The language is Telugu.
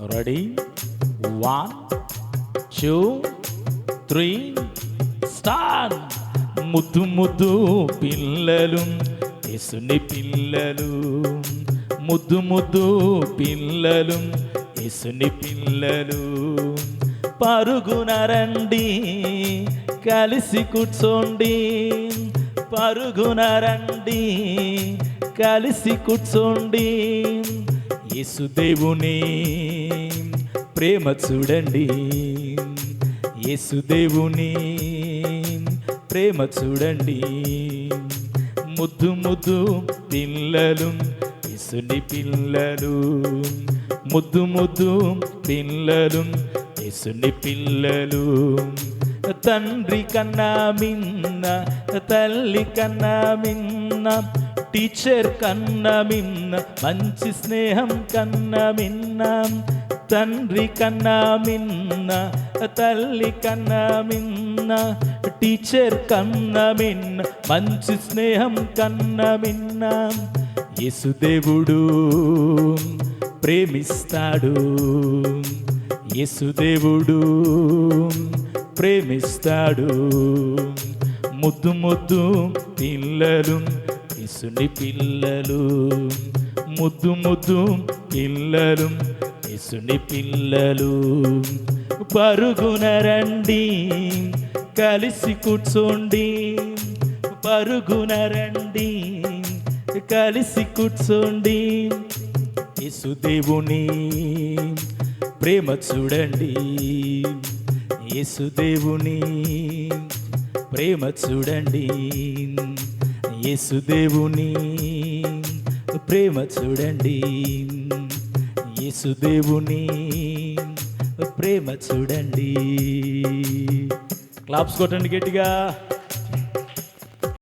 Ready one two three start ముద్దు ముద్దు పిల్లలు యేసుని పిల్లలు. ముద్దు ముద్దు పిల్లలు యేసుని పిల్లలు. పరుగున రండి కలిసి కూర్చోండి. పరుగున రండి కలిసి కూర్చోండి. యేసుదేవుని ప్రేమ చూడండి. యేసుదేవుని ప్రేమ చూడండి. ముద్దు ముద్దు పిల్లలు యేసుని పిల్లలు. ముద్దు ముద్దు పిల్లలు యేసుని పిల్లలు. తండ్రి కన్నా మిన్న తల్లి కన్నా మిన్న టీచర్ కన్నా మిన్న మంచి స్నేహం కన్నా మిన్న తండ్రి కన్నా మిన్న తల్లి కన్నా మిన్న టీచర్ కన్నా మిన్న మంచి స్నేహం కన్నా మిన్న. యేసుదేవుడు ప్రేమిస్తాడు. యేసుదేవుడు ప్రేమిస్తాడు. ముద్దు ముద్దు పిల్లలు యేసుని పిల్లలు. ముద్దు ముద్దు పిల్లలు యేసుని పిల్లలు. పరుగున రండి కలిసి కూర్చోండి. పరుగున రండి కలిసి కూర్చోండి. యేసుదేవుని ప్రేమ చూడండి. యేసుదేవుని ప్రేమ చూడండి. యేసుదేవుని ప్రేమ చూడండి. యేసుదేవుని ప్రేమ చూడండి. క్లాప్స్ కొట్టండి గట్టిగా.